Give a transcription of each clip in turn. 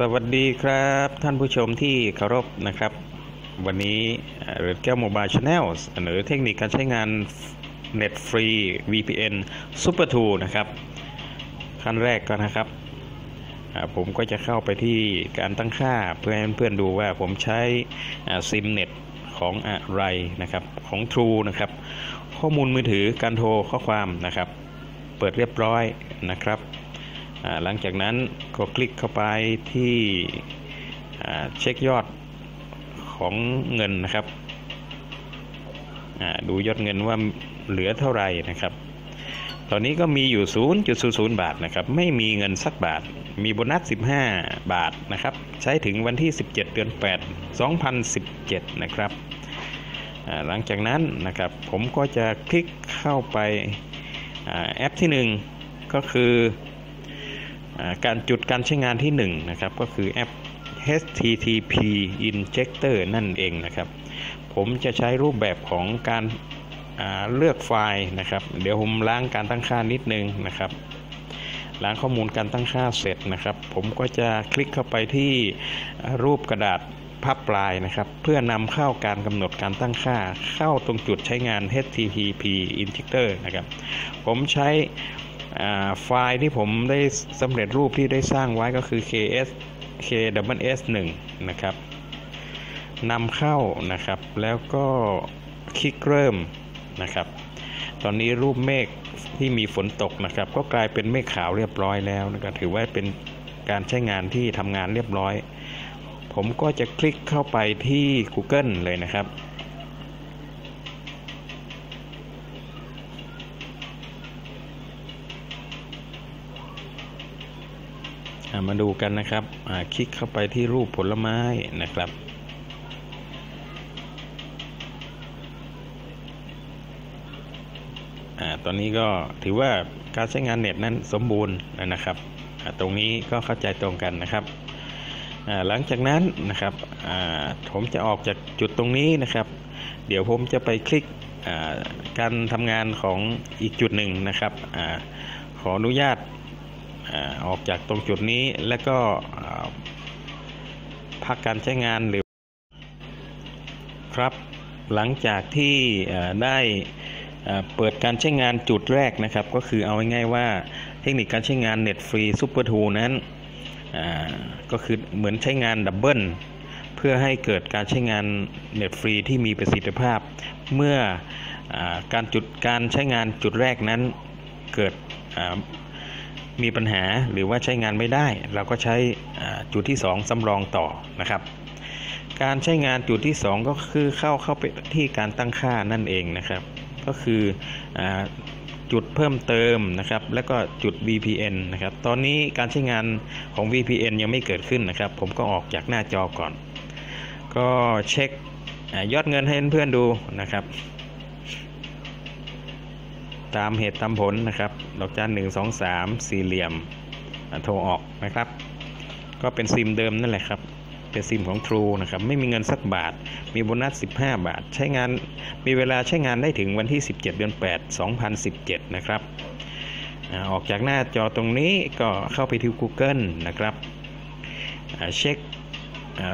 สวัสดีครับท่านผู้ชมที่เคารพนะครับ วันนี้เรือแก้วโมบายชาแนลเสนอเทคนิคการใช้งานเน็ตฟรี VPN Super 2 นะครับ ขั้นแรกก็นะครับ ผมก็จะเข้าไปที่การตั้งค่าเพื่อให้เพื่อนๆดูว่าผมใช้ซิมเน็ตของอะไรนะครับ ของ True นะครับ ข้อมูลมือถือการโทรข้อความนะครับ เปิดเรียบร้อยนะครับ หลังจากนั้นก็คลิกเข้าไปที่เช็คยอดของเงินนะครับดูยอดเงินว่าเหลือเท่าไหร่นะครับ ตอนนี้ก็มีอยู่ 0.00 บาทนะครับ ไม่มีเงินสักบาท มีโบนัส 15 บาทนะครับ ใช้ถึงวันที่ 17 เดือน 8 2017 นะครับ หลังจากนั้นนะครับ ผมก็จะคลิกเข้าไปอแอปที่ 1 ก็คือ การจุดการใช้งานที่1นนะครับก็คือแอป HTTP Injector นั่นเองนะครับ ผมจะใช้รูปแบบของการาเลือกไฟล์นะครับ เดี๋ยวผมล้างการตั้งค่านิดนึงนะครับ ล้างข้อมูลการตั้งค่าเสร็จนะครับ ผมก็จะคลิกเข้าไปที่รูปกระดาษพับปลายนะครับ เพื่อนำเข้าการกำหนดการตั้งค่าเข้าตรงจุดใช้งาน HTTP Injector นะครับ ผมใช้ ไฟล์ที่ผมได้สำเร็จรูปที่ได้สร้างไว้ก็คือ ks kws 1 นะครับนำเข้านะครับ แล้วก็คลิกเริ่มนะครับ ตอนนี้รูปเมฆที่มีฝนตกนะครับ ก็กลายเป็นเมฆขาวเรียบร้อยแล้วนะครับถือว่าเป็นการใช้งานที่ทำงานเรียบร้อย ผมก็จะคลิกเข้าไปที่ Google เลยนะครับ มาดูกันนะครับคลิกเข้าไปที่รูปผลไม้นะครับอตอนนี้ก็ถือว่าการใช้งานเน็ตนั้นสมบูรณ์นะครับ ตรงนี้ก็เข้าใจตรงกันนะครับหลังจากนั้นนะครับผมจะออกจากจุดตรงนี้นะครับ เดี๋ยวผมจะไปคลิกการทำงานของอีกจุดหนึ่งนะครับอขออนุญาต ออกจากตรงจุดนี้แล้วก็พักการใช้งานหรือครับหลังจากที่ได้เปิดการใช้งานจุดแรกนะครับ ก็คือเอาง่ายๆว่าเทคนิคการใช้งานเน็ตฟรีซูเปอร์ทูนั้นก็คือเหมือนใช้งานดับเบิลเพื่อให้เกิดการใช้งานเน็ตฟรีที่มีประสิทธิภาพ เมื่ออการจุดการใช้งานจุดแรกนั้นเกิด มีปัญหาหรือว่าใช้งานไม่ได้ เราก็ใช้จุดที่ 2สำรองต่อนะครับ การใช้งานจุดที่ 2 ก็คือเข้าเข้าไปที่การตั้งค่านั่นเองนะครับ ก็คืออจุดเพิ่มเติมนะครับ แล้วก็จุด VPN นะครับ ตอนนี้การใช้งานของ VPN ยังไม่เกิดขึ้นนะครับ ผมก็ออกจากหน้าจอก่อน ก็เช็คอยอดเงินให้เพื่อนๆดูนะครับ ตามเหตุตามผลนะครับ ดอกจันหนึ่งสองสามสี่เหลี่ยมโทรออกนะครับ ก็เป็นซิมเดิมนั่นแหละครับ เป็นซิมของ True นะครับ ไม่มีเงินสักบาท มีโบนัส 15 บาท ใช้งาน มีเวลาใช้งานได้ถึงวันที่ 17 เดือน 8 2017 นะครับ ออกจากหน้าจอตรงนี้ก็เข้าไปที่ Google นะครับ เช็ค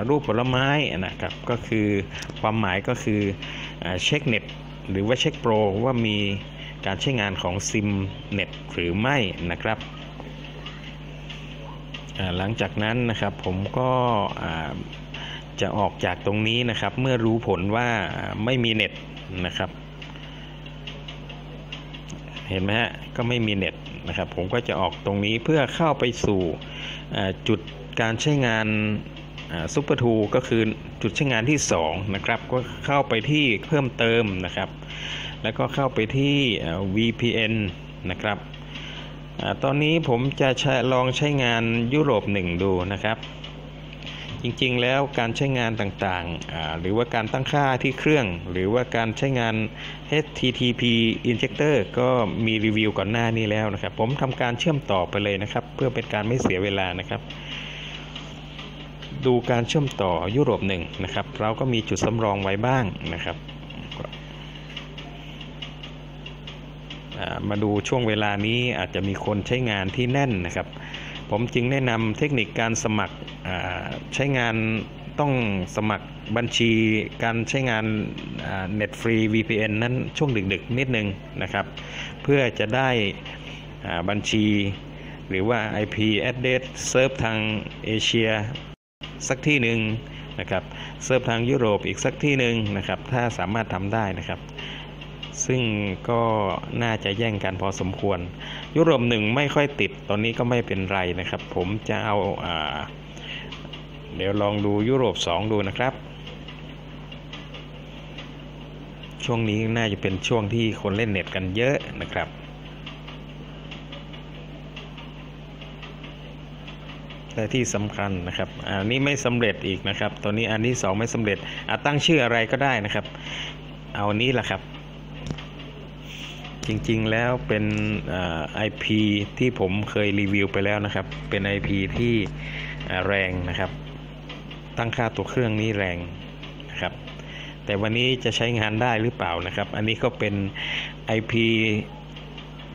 รูปผลไม้นะครับ ก็คือความหมายก็คือเช็คเน็ตหรือว่าเช็คโปรว่ามี การใช้งานของซิมเน็ตหรือไม่นะครับ หลังจากนั้นนะครับผมก็จะออกจากตรงนี้นะครับเมื่อรู้ผลว่าไม่มีเน็ตนะครับ เห็นไหมฮะก็ไม่มีเน็ตนะครับผมก็จะออกตรงนี้เพื่อเข้าไปสู่จุดการใช้งานซูเปอร์ทูก็คือจุดใช้งานที่ 2 นะครับ ก็เข้าไปที่เพิ่มเติมนะครับ แล้วก็เข้าไปที่ VPN นะครับอตอนนี้ผมจะลองใช้งานยุโรปหนึ่งดูนะครับ จริงๆแล้วการใช้งานต่างๆ หรือว่าการตั้งค่าที่เครื่อง หรือว่าการใช้งาน HTTP Injector ก็มีรีวิวก่อนหน้านี้แล้วนะครับ ผมทำการเชื่อมต่อไปเลยนะครับ เพื่อเป็นการไม่เสียเวลานะครับดูการเชื่อมต่อยุโรปหนึ่งนะครับ เราก็มีจุดสำรองไว้บ้างนะครับ อ่า มาดูช่วงเวลานี้อาจจะมีคนใช้งานที่แน่นนะครับ ผมจึงแนะนำเทคนิคการสมัครใช้งานต้องสมัครบัญชีการใช้งานเน็ตฟรี VPN นั้นช่วงดึกๆ นิดนึงนะครับ เพื่อจะได้บัญชีหรือว่า IP address เซิร์ฟทางเอเชียสักที่หนึ่งนะครับ เซิร์ฟทางยุโรปอีกสักที่หนึ่งนะครับ ถ้าสามารถทำได้นะครับ ซึ่งก็น่าจะแย่งกันพอสมควร ยุโรปหนึ่งไม่ค่อยติดตอนนี้ก็ไม่เป็นไรนะครับ ผมจะเอาอาเดี๋ยวลองดูยุโรป 2 ดูนะครับ ช่วงนี้น่าจะเป็นช่วงที่คนเล่นเน็ตกันเยอะนะครับแต่ที่สำคัญนะครับ อันนี้ไม่สำเร็จอีกนะครับตอนนี้อันที่2ไม่สำเร็จอาตั้งชื่ออะไรก็ได้นะครับ เอานี้แหละครับ จริงๆแล้วเป็นไอพีที่ผมเคยรีวิวไปแล้วนะครับ เป็น IP ที่แรงนะครับ ตั้งค่าตัวเครื่องนี้แรงนะครับ แต่วันนี้จะใช้งานได้หรือเปล่านะครับ อันนี้ก็เป็น IP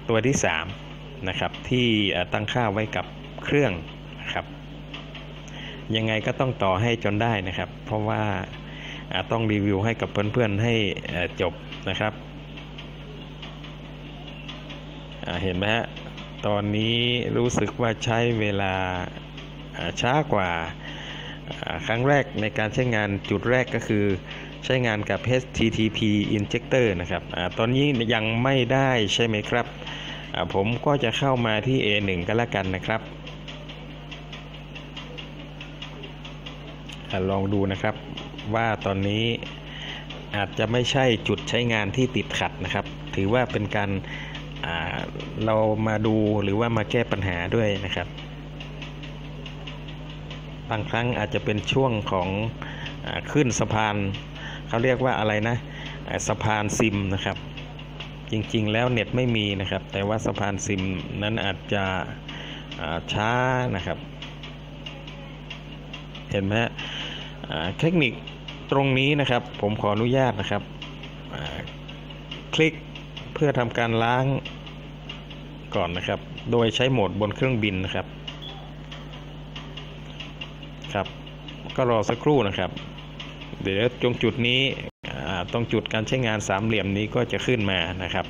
ตัวที่ 3 นะครับ ที่ตั้งค่าไว้กับเครื่องนะครับยังไงก็ต้องต่อให้จนได้นะครับ เพราะว่าต้องรีวิวให้กับเพื่อนๆให้จบนะครับ เห็นไหมฮะ ตอนนี้รู้สึกว่าใช้เวลาช้ากว่าครั้งแรกในการใช้งานจุดแรกก็คือใช้งานกับ HTTP injector นะครับอตอนนี้ยังไม่ได้ใช่ไหมครับ ผมก็จะเข้ามาที่ A1 กันละกันนะครับลองดูนะครับว่าตอนนี้อาจจะไม่ใช่จุดใช้งานที่ติดขัดนะครับ ถือว่าเป็นการ เรามาดูหรือว่ามาแก้ปัญหาด้วยนะครับ บางครั้งอาจจะเป็นช่วงของอขึ้นสะพานเขาเรียกว่าอะไรนะสะพานซิมนะครับ จริงๆแล้วเน็ตไม่มีนะครับ แต่ว่าสะพานซิมนั้นอาจจะช้านะครับ เห็นไหมเทคนิคตรงนี้นะครับ ผมขออนุญาตนะครับ คลิก เพื่อทำการล้างก่อนนะครับ โดยใช้โหมดบนเครื่องบินนะครับครับก็รอสักครู่นะครับ เดี๋ยวตรงจุดนี้ตรงจุดการใช้งานสามเหลี่ยมนี้ก็จะขึ้นมานะครับ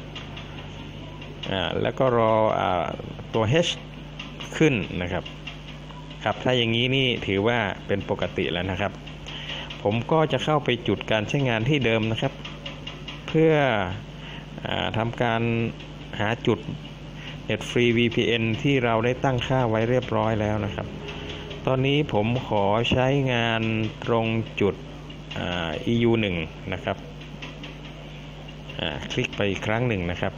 แล้วก็รออตัว H ขึ้นนะครับครับถ้าอย่างนี้นี่ถือว่าเป็นปกติแล้วนะครับ ผมก็จะเข้าไปจุดการใช้งานที่เดิมนะครับ เพื่อ ทำการหาจุด Net Free VPN ที่เราได้ตั้งค่าไว้เรียบร้อยแล้วนะครับ ตอนนี้ผมขอใช้งานตรงจุด EU 1นะครับคลิกไปอีกครั้งหนึ่งนะครับ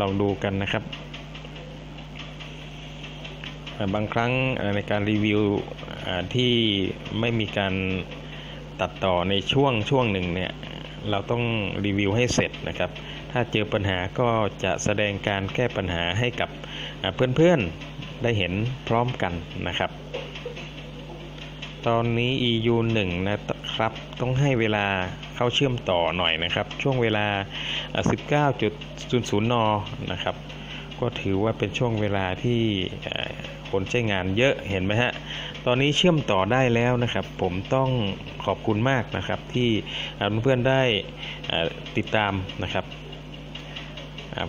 ลองดูกันนะครับ บางครั้งในการรีวิวที่ไม่มีการตัดต่อในช่วงช่วงหนึ่งเนี่ย เราต้องรีวิวให้เสร็จนะครับ ถ้าเจอปัญหาก็จะแสดงการแก้ปัญหาให้กับเพื่อนๆได้เห็นพร้อมกันนะครับ ตอนนี้ EU 1 นะครับ ต้องให้เวลาเข้าเชื่อมต่อหน่อยนะครับ ช่วงเวลา 19.00 น นะครับ ก็ถือว่าเป็นช่วงเวลาที่คนใช้งานเยอะเห็นไหมฮะ ตอนนี้เชื่อมต่อได้แล้วนะครับ ผมต้องขอบคุณมากนะครับที่เพื่อนๆได้ติดตามนะครับ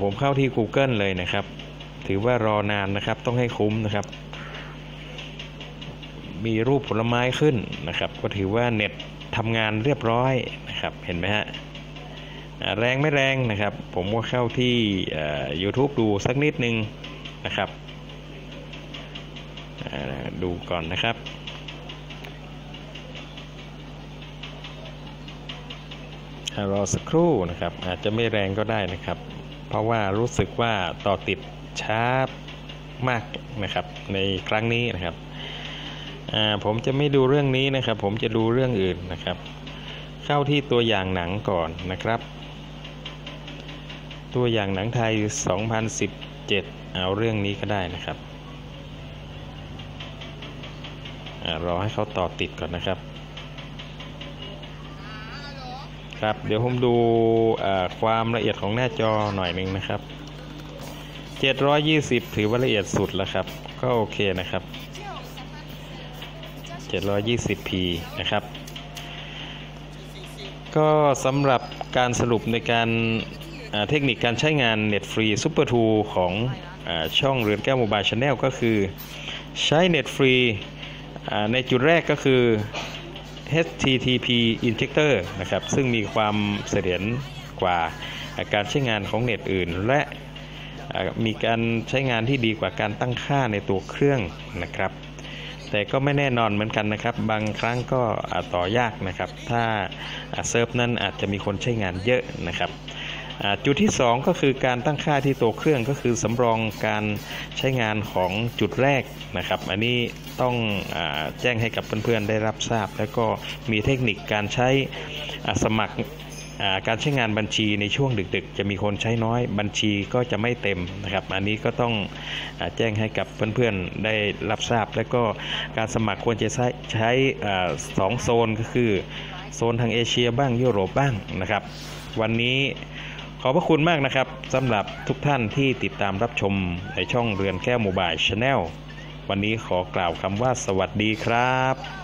ผมเข้าที่ Google เลยนะครับ ถือว่ารอนานนะครับ ต้องให้คุ้มนะครับ มีรูปผลไม้ขึ้นนะครับ ก็ถือว่าเน็ตทำงานเรียบร้อยนะครับ เห็นไหมฮะแรงไม่แรงนะครับ ผมก็เข้าที่ YouTube ดูสักนิดนึงนะครับ ดูก่อนนะครับรอสักครู่นะครับ อาจจะไม่แรงก็ได้นะครับ เพราะว่ารู้สึกว่าต่อติดช้ามากนะครับ ในครั้งนี้นะครับผมจะไม่ดูเรื่องนี้นะครับ ผมจะดูเรื่องอื่นนะครับ เข้าที่ตัวอย่างหนังก่อนนะครับ ตัวอย่างหนังไทย 2017 เอาเรื่องนี้ก็ได้นะครับรอให้เขาต่อติดก่อนนะครับ ครับ เดี๋ยวผมดูความละเอียดของหน้าจอหน่อยหนึ่งนะครับ 720 ถือว่าละเอียดสุดแล้วครับ ก็โอเคนะครับ 720p นะครับ ก็สำหรับการสรุปในการเทคนิคการใช้งาน Net Free Super 2 ของอช่องเรือนแก้วโมบายชาแนลก็คือ ใช้ Net Free ในจุดแรกก็คือ HTTP Injector นะครับ ซึ่งมีความเสถียรกว่าการใช้งานของเน็ตอื่น และมีการใช้งานที่ดีกว่าการตั้งค่าในตัวเครื่องนะครับ แต่ก็ไม่แน่นอนเหมือนกันนะครับ บางครั้งก็อ่าต่อยากนะครับ ถ้าเซิร์ฟนั้นอาจจะมีคนใช้งานเยอะนะครับ จุดที่ 2 ก็คือการตั้งค่าที่ตัวเครื่องก็คือสำรองการใช้งานของจุดแรกนะครับ อันนี้ต้องอแจ้งให้กับเพื่อนๆได้รับทราบ แล้วก็มีเทคนิคการใช้สมัครการใช้งานบัญชีในช่วงดึกๆ จะมีคนใช้น้อยบัญชีก็จะไม่เต็มนะครับ อันนี้ก็ต้องอแจ้งให้กับเพื่อนๆได้รับทราบ แล้วก็การสมัครควรจะใช้ใช้สองโซนก็คือ โซนทางเอเชียบ้างยุโรปบ้างนะครับ วันนี้ ขอบพระคุณมากนะครับสำหรับทุกท่านที่ติดตามรับชมในช่องเรือนแก้วโมบายชาแนลวันนี้ขอกล่าวคำว่าสวัสดีครับ